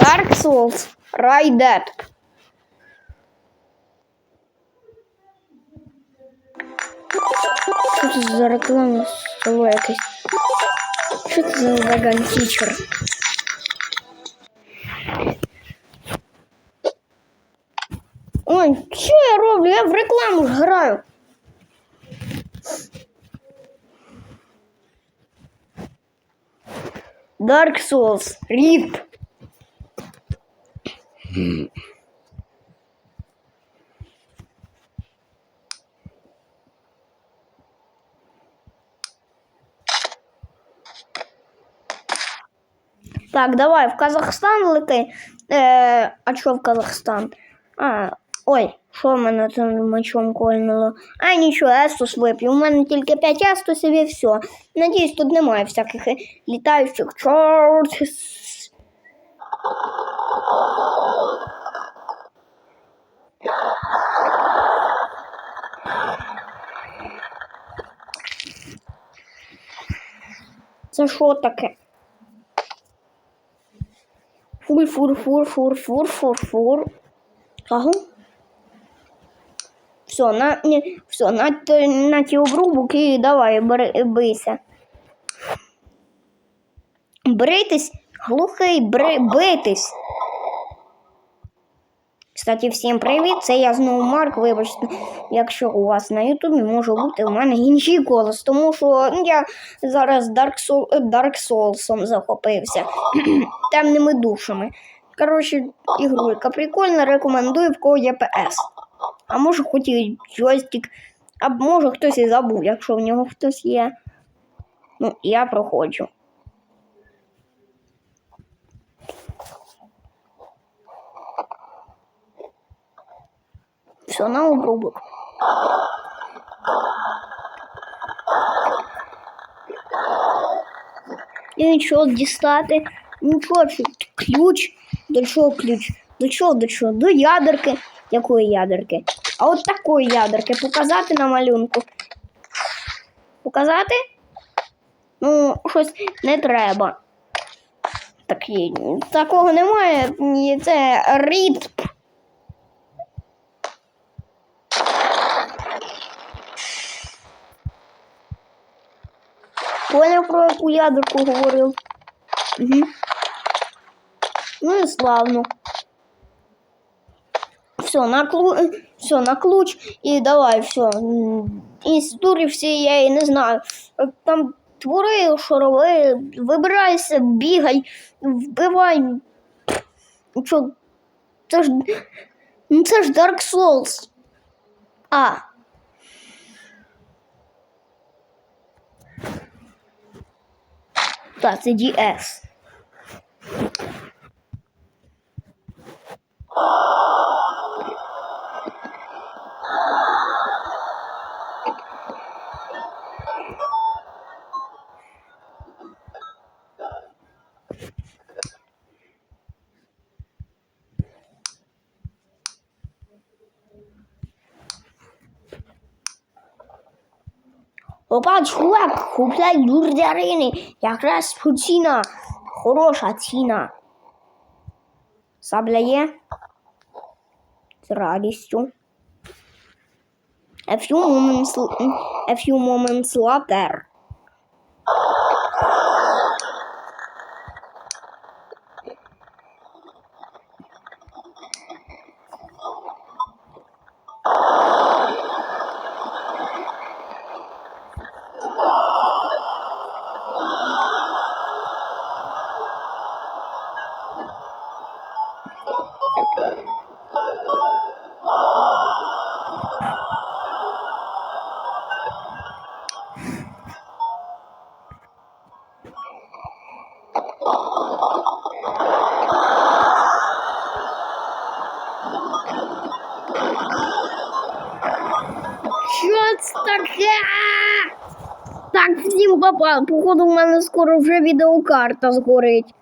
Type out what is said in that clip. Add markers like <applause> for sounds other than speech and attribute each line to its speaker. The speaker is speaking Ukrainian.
Speaker 1: Dark Souls. Raidet. Що це за реклама село якесь? Що за веган тічер? Ой, що я роблю? Я в рекламу ж граю. Dark Souls. RIP. Так, давай в Казахстан лети. Е, а що в Казахстан? А, ой, що в мене там мечом кольнуло? А нічого, Естус вип'ю. У мене тільки 5 Естусів і все. Надіюсь, тут немає всяких літаючих чорт. Це що таке? Фур, фур, фур, фур, фур, фур, фур. Ага. Все, на, не, все, на, на ті обрубок і давай, бери, бийся. Бритись, глухий, бри, битись. Кстати, всім привіт! Це я знову Марк. Вибачте, якщо у вас на Ютубі може бути у мене інший голос, тому що ну, я зараз Dark, Soul, е, Dark Souls захопився <clears throat> темними душами. Коротше, ігрулька прикольна, рекомендую в кого є PS. А може хоч і джойстик, а може хтось і забув, якщо в нього хтось є. Ну, я проходжу. На обрубок. І нічого дістати. Нічого, ключ. До чого ключ? До чого, до чого? До ядерки. Якої ядерки? А от такої ядерки. Показати на малюнку. Показати? Ну, щось не треба. Так, такого немає. Це рідп. Поняв, про яку ядерку говорив. Угу. Ну і славно. Все, на клу... все, на ключ і давай, все. Інститури всі я і не знаю. Там твори, шорови, вибирайся, бігай, вбивай. Ну Що? Це ж. Ну це ж Dark Souls. А. Так, це DS. Опа, чувак, купляй дурдярини, якраз ціна, хороша ціна. Сабля є? З радістю. A few moments, a few moments later. Що це таке? Так, всім папа. Походу, в мене скоро вже відеокарта згорить.